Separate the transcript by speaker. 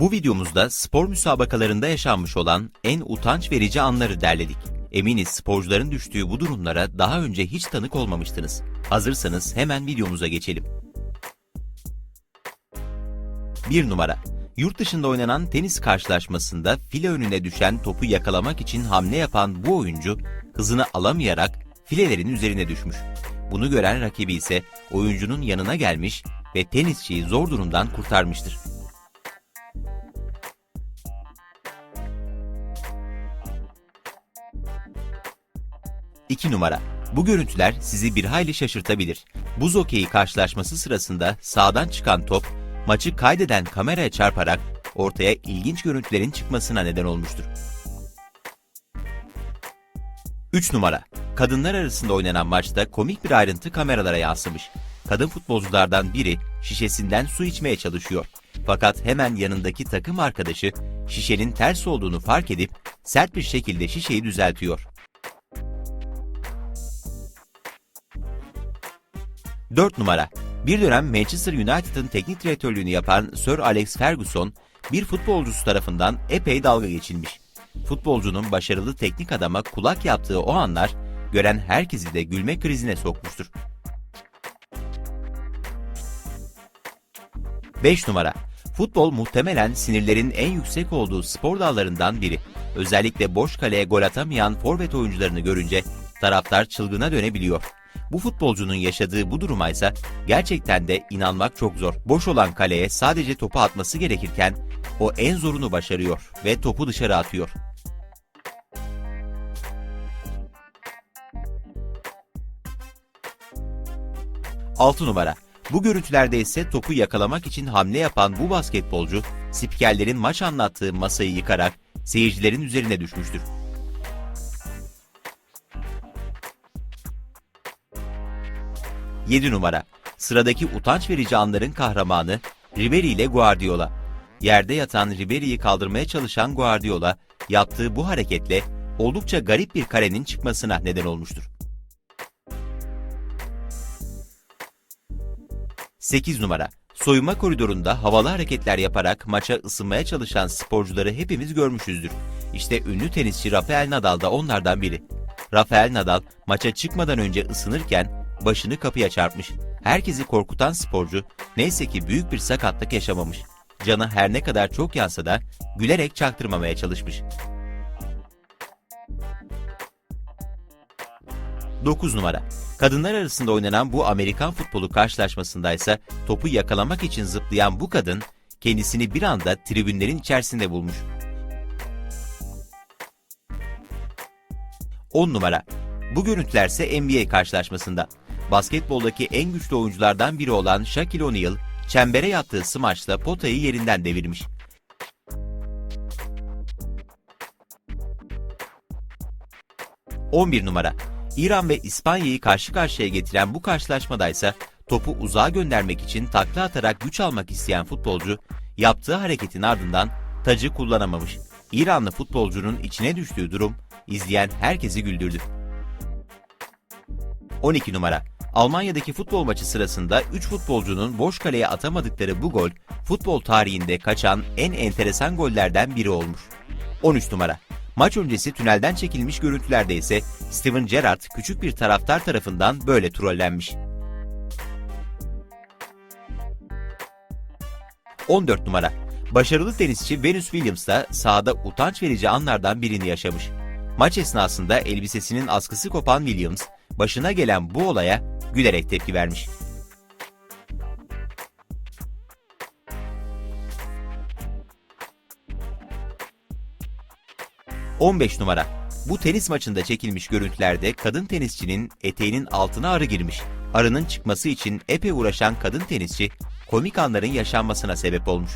Speaker 1: Bu videomuzda spor müsabakalarında yaşanmış olan en utanç verici anları derledik. Eminiz sporcuların düştüğü bu durumlara daha önce hiç tanık olmamıştınız. Hazırsanız hemen videomuza geçelim. 1 numara. Yurt dışında oynanan tenis karşılaşmasında file önüne düşen topu yakalamak için hamle yapan bu oyuncu hızını alamayarak filelerin üzerine düşmüş. Bunu gören rakibi ise oyuncunun yanına gelmiş ve tenisçiyi zor durumdan kurtarmıştır. 2 numara. Bu görüntüler sizi bir hayli şaşırtabilir. Buz hokeyi karşılaşması sırasında sağdan çıkan top, maçı kaydeden kameraya çarparak ortaya ilginç görüntülerin çıkmasına neden olmuştur. 3 numara. Kadınlar arasında oynanan maçta komik bir ayrıntı kameralara yansımış. Kadın futbolculardan biri şişesinden su içmeye çalışıyor. Fakat hemen yanındaki takım arkadaşı şişenin ters olduğunu fark edip sert bir şekilde şişeyi düzeltiyor. 4 numara. Bir dönem Manchester United'ın teknik direktörlüğünü yapan Sir Alex Ferguson, bir futbolcusu tarafından epey dalga geçilmiş. Futbolcunun başarılı teknik adama kulak yaptığı o anlar, gören herkesi de gülme krizine sokmuştur. 5 numara. Futbol muhtemelen sinirlerin en yüksek olduğu spor dallarından biri. Özellikle boş kaleye gol atamayan forvet oyuncularını görünce taraftar çılgına dönebiliyor. Bu futbolcunun yaşadığı bu duruma ise gerçekten de inanmak çok zor. Boş olan kaleye sadece topu atması gerekirken o en zorunu başarıyor ve topu dışarı atıyor. Altı numara. Bu görüntülerde ise topu yakalamak için hamle yapan bu basketbolcu, spikerlerin maç anlattığı masayı yıkarak seyircilerin üzerine düşmüştür. 7 numara. Sıradaki utanç verici anların kahramanı Ribery ile Guardiola. Yerde yatan Ribery'i kaldırmaya çalışan Guardiola, yaptığı bu hareketle oldukça garip bir karenin çıkmasına neden olmuştur. 8 numara. Soyunma koridorunda havalı hareketler yaparak maça ısınmaya çalışan sporcuları hepimiz görmüşüzdür. İşte ünlü tenisçi Rafael Nadal da onlardan biri. Rafael Nadal maça çıkmadan önce ısınırken başını kapıya çarpmış. Herkesi korkutan sporcu neyse ki büyük bir sakatlık yaşamamış. Canı her ne kadar çok yansa da gülerek çaktırmamaya çalışmış. 9 numara. Kadınlar arasında oynanan bu Amerikan futbolu karşılaşmasında ise topu yakalamak için zıplayan bu kadın kendisini bir anda tribünlerin içerisinde bulmuş. 10 numara. Bu görüntülerse NBA karşılaşmasında. Basketboldaki en güçlü oyunculardan biri olan Shaquille O'Neal, çembere yattığı smaçla potayı yerinden devirmiş. ...11 numara. İran ve İspanya'yı karşı karşıya getiren bu karşılaşmada ise topu uzağa göndermek için takla atarak güç almak isteyen futbolcu yaptığı hareketin ardından tacı kullanamamış. İranlı futbolcunun içine düştüğü durum izleyen herkesi güldürdü. 12 numara. Almanya'daki futbol maçı sırasında 3 futbolcunun boş kaleye atamadıkları bu gol, futbol tarihinde kaçan en enteresan gollerden biri olmuş. 13 numara. Maç öncesi tünelden çekilmiş görüntülerde ise Steven Gerrard küçük bir taraftar tarafından böyle trollenmiş. 14 numara. Başarılı tenisçi Venus Williams da sahada utanç verici anlardan birini yaşamış. Maç esnasında elbisesinin askısı kopan Williams, başına gelen bu olaya gülerek tepki vermiş. ...15 numara. Bu tenis maçında çekilmiş görüntülerde kadın tenisçinin eteğinin altına arı girmiş. Arının çıkması için epey uğraşan kadın tenisçi, komik anların yaşanmasına sebep olmuş.